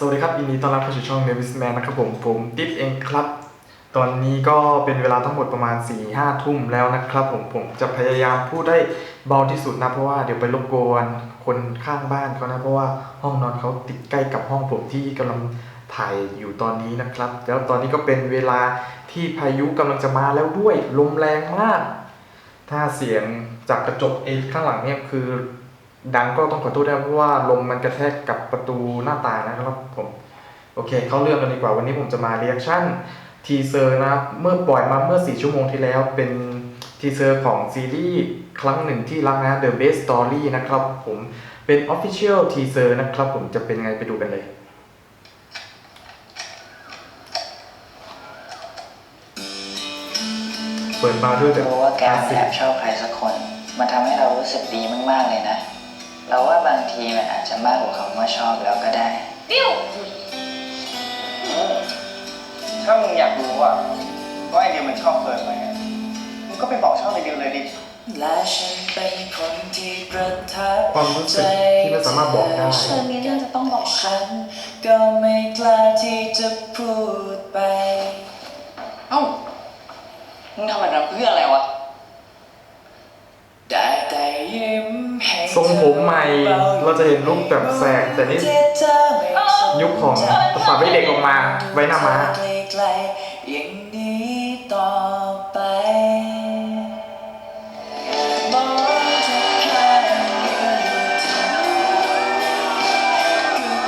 สวัสดีครับยินดีต้อนรับเข้าสู่ช่อง n e v i s Man นะครับผมผมติ๊บเองครับ ตอนนี้ก็เป็นเวลาทั้งหมดประมาณ4ี่ห้าทุ่มแล้วนะครับผมผมจะพยายามพูดได้เบาที่สุดนะ เพราะว่าเดี๋ยวไปรบกวนคนข้างบ้านเขานะเพราะว่าห้องนอนเขาติดใกล้กับห้องผมที่กำลังถ่ายอยู่ตอนนี้นะครับ แล้วตอนนี้ก็เป็นเวลาที่พายุกำลังจะมาแล้วด้วยลมแรงมาก ถ้าเสียงจากกระจกเอข้างหลังเนี่ยคือ ดังก็ต้องขอโทษด้วยเพราะว่าลมมันกระแทกกับประตูหน้าต่างนะครับผม โอเค เข้าเรื่องกันดีกว่าวันนี้ผมจะมาเรียกชั่นทีเซอร์นะครับเมื่อปล่อยมาเมื่อ 4 ชั่วโมงที่แล้วเป็นทีเซอร์ของซีรีส์ครั้งหนึ่งที่รักนะ The Best Story นะครับผมเป็น Official Teaser นะครับผมจะเป็นไงไปดูกันเลยเปิดมาด้วยแบบรู้ว่าแกาสมันสิแอบชอบใครสักคน มันทำให้เรารู้สึกดีมาก ๆ เลยนะ เราว่าบางทีมันอาจจะมากกว่าคำว่าชอบแล้วก็ได้ถ้ามึงอยากรู้อะว่าไอเดียมันชอบเฟิร์นไหมอะมึงก็ไปบอกชอบไอเดียเลยดิ และฉันเป็นคนที่ประทับความรู้สึกที่ไม่สามารถบอกได้ เธอมีเรื่องจะต้องบอกค่ะ ฉันก็ไม่กล้าที่จะพูดไป เอ้า มึงทำแบบนั้นเพื่ออะไรวะ ได้แต่ยิ้มให้ ทรงผมใหม่ เราจะเห็นรูปแบบแสกแต่นี่ที่เธอไม่สนยุคของฝาไว้เด็กออกมา ไว้หน้าม้าไกลๆอย่างนี้ต่อไปมองเธอแค่ยืนอยู่ที่ก็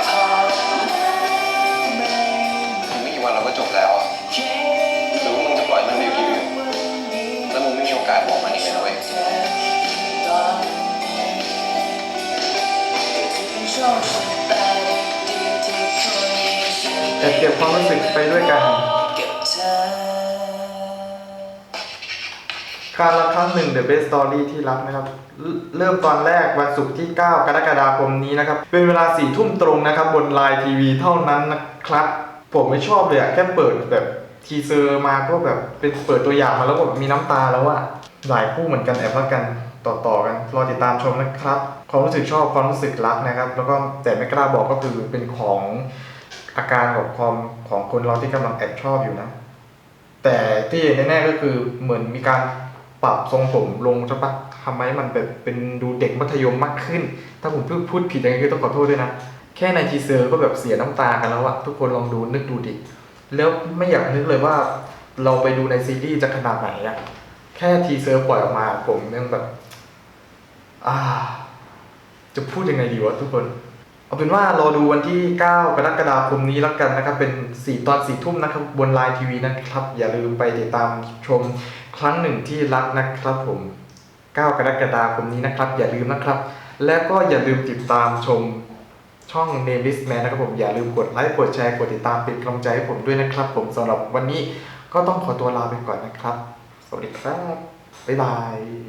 พอไม่อีกไม่กี่วันเราก็จบแล้วอะคิดหรือว่ามึงจะปล่อยมันไปอยู่ที่อื่นแล้วมึงไม่มีโอกาสบอกมันอีกเลยนะเว้ย แต่เก็บความรู้สึกไปด้วยกันการละครั้งหนึ่ง The Best Story ที่รักนะครับ เริ่มตอนแรกวันศุกร์ที่ 9 กรกฎาคมนี้นะครับ เป็นเวลาสี่ทุ่มตรงนะครับ บนไลน์ทีวีเท่านั้นนะครับ ผมไม่ชอบเลยอะแค่เปิดแบบทีเซอร์มาก็แบบเป็นเปิดตัวอย่างมาแล้วก็แบบมีน้ำตาแล้วอะหลายคู่เหมือนกันแอบรักกันต่อๆกันรอติดตามชมนะครับ ความรู้สึกชอบความรู้สึกรักนะครับ แล้วก็แต่ไม่กล้าบอกก็คือเป็นของอาการของความของคนเราที่กำลังแอบชอบอยู่นะ แต่ที่แน่ๆก็คือเหมือนมีการปรับทรงผมลงใช่ปะทำให้มันแบบเป็นดูเด็กมัธยมมากขึ้น ถ้าผมพูดพูดผิดยังไงก็ต้องขอโทษด้วยนะ แค่ในทีเซอร์ก็แบบเสียน้ำตากันแล้วอะทุกคนลองดูนึกดูดิ แล้วไม่อยากนึกเลยว่า เราไปดูในซีรีส์จะขนาดไหนอะแค่ทีเซอร์ปล่อยออกมาผมยังแบบ อ่า จะพูดยังไงดีวะทุกคน เอาเป็นว่ารอดูวันที่ 9 กรกฎาคมนี้แล้วกันนะครับ เป็น 4 ตอน 4 ทุ่มนะครับ บนไลน์ทีวีนะครับ อย่าลืมไปติดตามชมครั้งหนึ่งที่รักนะครับผม 9 กรกฎาคมนี้นะครับ อย่าลืมนะครับ และก็อย่าลืมติดตามชมช่อง n a m e l i s t Man นะครับผม อย่าลืมกดไลค์กดแชร์กดติดตามเป็นกำลังใจให้ผมด้วยนะครับ ผมสำหรับวันนี้ก็ต้องขอตัวลาไปก่อนนะครับ สวัสดีครับบ๊ายบาย